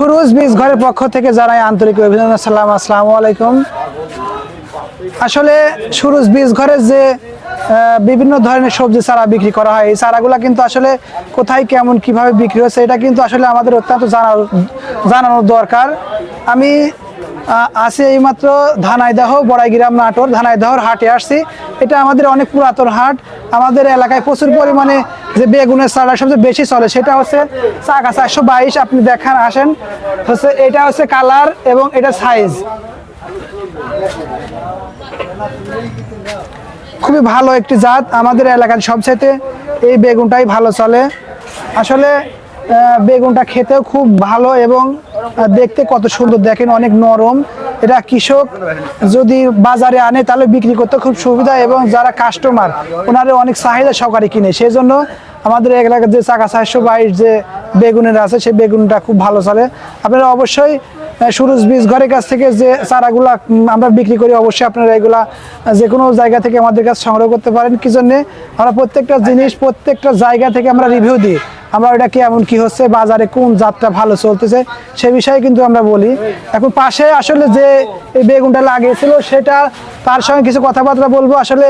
ফুরুজ বীজ ঘরের পক্ষ থেকে জানাই আন্তরিক অভিনন্দন। সালাম আসসালামু আলাইকুম। আসলে সুরুজ বীজ ঘরের যে বিভিন্ন ধরনের সবজি চারা বিক্রি করা হয়, এই চারাগুলা কিন্তু আসলে কোথায়, কেমন, কীভাবে বিক্রি হচ্ছে এটা কিন্তু আসলে আমাদের অত্যন্ত জানার, জানানোর দরকার। আমি আছি এইমাত্র ধানাইদাহ, বড়াইগ্রাম নাটোর, ধানাইদাহর হাটে আসছি। এটা আমাদের অনেক পুরাতন হাট। আমাদের এলাকায় প্রচুর পরিমাণে যে বেগুনের চারা সবচেয়ে বেশি চলে, সেটা হচ্ছে চাকা চারশো বাইশ, আপনি দেখান, আসেন। হচ্ছে এটা হচ্ছে কালার এবং এটা সাইজ খুবই ভালো একটি জাত আমাদের এলাকার সবচাইতে, এই বেগুনটাই ভালো চলে। আসলে বেগুনটা খেতেও খুব ভালো এবং দেখতে কত সুন্দর, দেখেন অনেক নরম। এটা কৃষক, যদি বাজারে আনে তাহলে বিক্রি করতে খুব সুবিধা এবং যারা কাস্টমার ওনারা অনেক চাহিদা সহকারে কিনে। সেই জন্য আমাদের এলাকার যে চাকা চারশো বাইশ যে বেগুনের আছে, সেই বেগুনটা খুব ভালো চলে। আপনারা অবশ্যই সুরজ বীজ ঘরের কাছ থেকে যে চারাগুলা আমরা বিক্রি করি, অবশ্যই আপনারা এগুলা যে কোনো জায়গা থেকে আমাদের কাছে সংগ্রহ করতে পারেন। কি জন্যে? আমরা প্রত্যেকটা জিনিস প্রত্যেকটা জায়গা থেকে আমরা রিভিউ দিই। আমরা ওটা কি এমন কি হচ্ছে বাজারে কোন জাতটা ভালো চলতেছে সে বিষয়ে কিন্তু আমরা বলি। এখন পাশে আসলে যে এই বেগুনটা লাগিয়েছিল সেটা তার সঙ্গে কিছু কথাবার্তা বলব। আসলে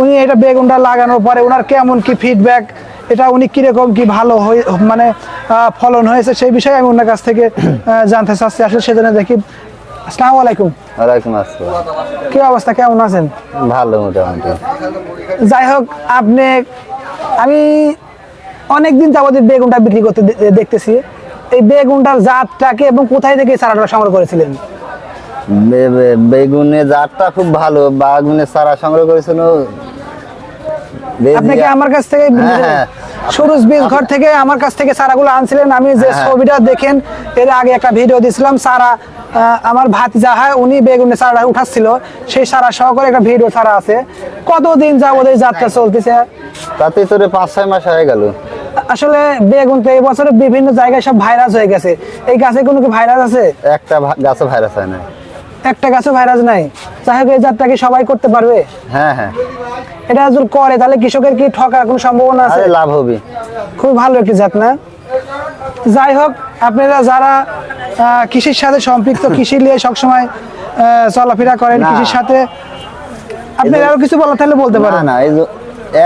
উনি এটা বেগুনটা লাগানোর পরে ওনার কেমন কি ফিডব্যাক এটা উনি কীরকম কি ভালো হয়ে মানে ফলন হয়েছে সেই বিষয়ে আমি ওনার কাছ থেকে জানতে চাচ্ছি। আসলে সেজন্য দেখি। আসসালামু আলাইকুম। ওয়ালাইকুম আসসালাম। কি অবস্থা কেমন আছেন? ভালো মোটামুটি। যাই হোক আপনি আমি অনেকদিন যাবত বেগুনটা বিক্রি করতে দেখতেছি। এই বেগুনটার জাতটাকে এবং কোথায় থেকে চারাটা সংগ্রহ করেছিলেন? বেগুনের জাতটা খুব ভালো বাগুনের চারা সংগ্রহ করেছিল। আপনি কি আমার কাছ থেকে হ্যাঁ, হ্যাঁ। সুরুজ বীজ ঘর থেকে আমার কাছ থেকে চারাগুলো আনছিলেন। আমি যে হ্যাঁ। ছবিটা দেখেন এর আগে একটা ভিডিও দিছিলাম আহ, আমার ভাতিজা হয় উনি বেগুনের চারা উঠাচ্ছিল। সেই সারা সহকারে একটা ভিডিও ছাড়া আছে। কতদিন যাবত এই যাত্রা চলতেছে? তাতে তোরে পাঁচ ছয় মাস হয়ে গেল। আসলে বেগুন তো এই বছরে বিভিন্ন জায়গায় সব ভাইরাস হয়ে গেছে। এই গাছে কোনো কি ভাইরাস আছে? একটা গাছে ভাইরাস হয় না একটা গাছে ভাইরাস নাই। যাই এই জাতটা কি সবাই করতে পারবে। হ্যাঁ হ্যাঁ। এটা যদি করে তাহলে কৃষকের কি ঠকার কোনো সম্ভাবনা আছে? আরে লাভ হবে। খুব ভালো একটি জাত না যাই হোক আপনারা যারা কৃষির সাথে সম্পৃক্ত কৃষি নিয়ে সবসময় আহ, চলাফেরা করেন কৃষির সাথে আপনারা আরও কিছু বলা তাহলে বলতে পারেন। না এই যে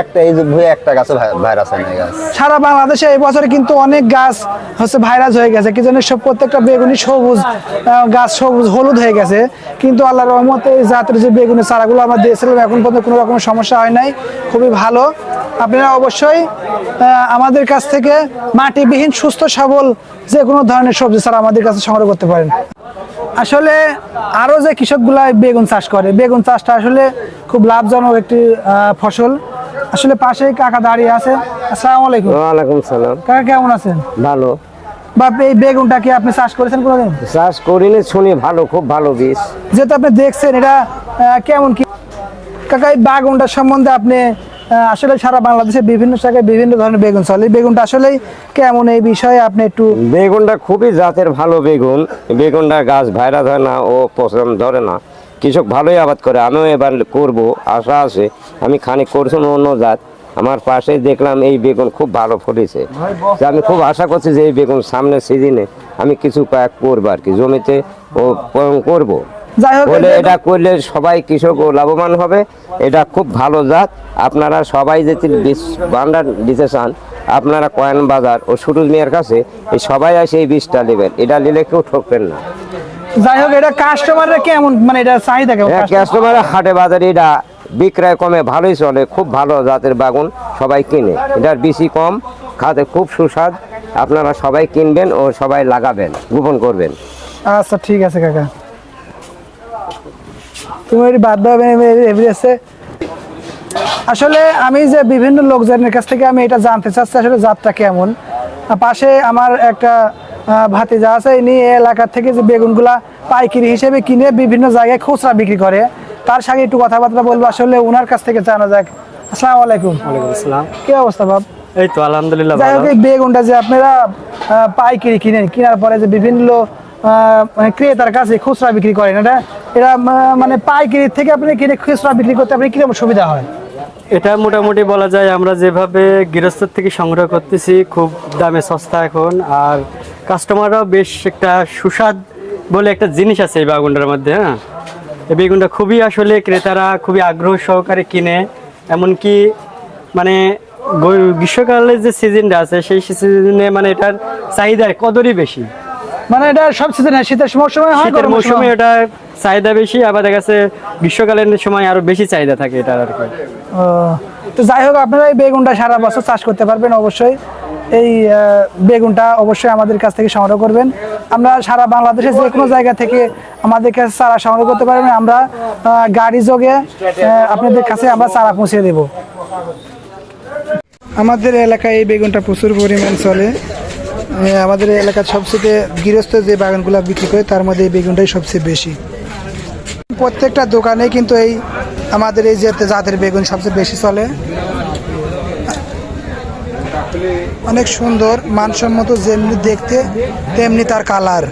একটা এই যে একটা গাছে ভাইরাস হয় এই গাছ। সারা বাংলাদেশে এই বছরে কিন্তু অনেক গাছ হচ্ছে ভাইরাস হয়ে গেছে। কি জন্য সব প্রত্যেকটা বেগুনি সবুজ গাছ সবুজ, হলুদ হয়ে গেছে। কিন্তু আল্লাহ রহমতে এই জাতের যে বেগুনের চারাগুলো আমরা দিয়েছিলাম, এখন পর্যন্ত কোনো রকম সমস্যা হয় নাই। খুবই ভালো। আপনারা অবশ্যই আমাদের কাছ থেকে মাটিবিহীন, সুস্থ, সবল যে কোনো ধরনের সবজি চারা আমাদের কাছে সংগ্রহ করতে পারেন। আসলে আরও যে কৃষকগুলা বেগুন চাষ করে, বেগুন চাষটা আসলে খুব লাভজনক একটি ফসল। আসলে পাশেই কাকা দাঁড়িয়ে আছে। আসসালামু আলাইকুম। ওয়ালাইকুম সালাম। কাকা কেমন আছেন? ভালো। বাপ এই বেগুনটা কি আপনি চাষ করেছেন কোনোদিন? চাষ করিনি শুনি ভালো খুব ভালো বীজ। যেহেতু আপনি দেখছেন এটা কেমন কি? কাকা এই বেগুনটার সম্বন্ধে আপনি আসলে সারা বাংলাদেশে বিভিন্ন জায়গায় বিভিন্ন ধরনের বেগুন চলে। বেগুনটা আসলেই কেমন? এই বিষয়ে আপনি একটু বেগুনটা খুবই জাতের ভালো বেগুন। বেগুনটা গাছ ভাইরাস হয় না ও পছন্দ ধরে না। কৃষক ভালোই আবাদ করে আমিও এবার করব আশা আছে আমি খানিক করছি অন্য জাত। আমার পাশে দেখলাম এই বেগুন খুব ভালো ফলেছে। আমি খুব আশা করছি যে এই বেগুন সামনের সিজনে আমি কিছু কয়েক করব আর কি জমিতে ও করব। বলে এটা করলে সবাই কৃষক ও লাভবান হবে এটা খুব ভালো জাত। আপনারা সবাই যদি বীজ ভান্ডার দিতে চান আপনারা কয়েন বাজার ও সুরুজ মিয়ার কাছে এই সবাই আসে এই বীজটা নেবেন। এটা নিলে কেউ ঠকবেন না। যাই হোক এটা কাস্টমাররা কেমন? মানে এটা চাহিদা কেমন? কাস্টমার হাটে বাজারে এটা বিক্রয় কমে ভালোই চলে খুব ভালো জাতের বাগুন সবাই কিনে। এটার বেশি কম খাতে খুব সুস্বাদ। আপনারা সবাই কিনবেন ও সবাই লাগাবেন গোপন করবেন। আচ্ছা ঠিক আছে কাকা। তুমি বাদ এভিরেছে আসলে আমি যে বিভিন্ন লোকজনের কাছ থেকে আমি এটা জানতে চাচ্ছি আসলে জাতটা কেমন? পাশে আমার একটা ভাতিজা আছে ইনি এই এলাকা থেকে যে বেগুনগুলা পাইকারি হিসেবে কিনে বিভিন্ন জায়গায় খুচরা বিক্রি করে। তার সঙ্গে একটু কথাবার্তা বলব আসলে ওনার কাছ থেকে জানা যাক। আসসালামু আলাইকুম। আসসালাম। কি অবস্থা বাপ? এই তো আলহামদুলিল্লাহ যাই হোক এই বেগুনটা যে আপনারা পাইকারি কিনেন কেনার পরে যে বিভিন্ন মানে ক্রেতার কাছে খুচরা বিক্রি করেন এটা এটা মানে পাইকারি থেকে আপনি কিনে খুচরা বিক্রি করতে আপনি কীরকম সুবিধা হয়? এটা মোটামুটি বলা যায় আমরা যেভাবে গৃহস্থ থেকে সংগ্রহ করতেছি খুব দামে সস্তা এখন। আর কাস্টমাররাও বেশ একটা সুস্বাদ বলে একটা জিনিস আছে এই বাগুনটার মধ্যে হ্যাঁ? এই বেগুনটা খুবই আসলে ক্রেতারা খুবই আগ্রহ সহকারে কিনে এমনকি মানে গ্রীষ্মকালের যে সিজনটা আছে সেই সিজনে মানে এটার চাহিদা কদরই বেশি। মানে এটা সব সিজনে শীতের মৌসুমে হয় শীতের মৌসুমে এটা চাহিদা বেশি আবার দেখা যাচ্ছে গ্রীষ্মকালের সময় আরও বেশি চাহিদা থাকে এটার আর কি। তো যাই হোক আপনারা এই বেগুনটা সারা বছর চাষ করতে পারবেন অবশ্যই। এই বেগুনটা অবশ্যই আমাদের কাছ থেকে সংগ্রহ করবেন। আমরা সারা বাংলাদেশের যে কোনো জায়গা থেকে আমাদের কাছে চারা সংগ্রহ করতে পারবেন। আমরা গাড়ি যোগে আপনাদের কাছে আমরা চারা পৌঁছে দেব। আমাদের এলাকায় এই বেগুনটা প্রচুর পরিমাণ চলে। আমাদের এলাকার সবচেয়ে গৃহস্থ যে বাগানগুলো বিক্রি করে, তার মধ্যে এই বেগুনটাই সবচেয়ে বেশি। প্রত্যেকটা দোকানে কিন্তু এই আমাদের এই যে জাতের বেগুন সবচেয়ে বেশি চলে। অনেক সুন্দর মানসম্মত যেমনি দেখতে তেমনি তার কালার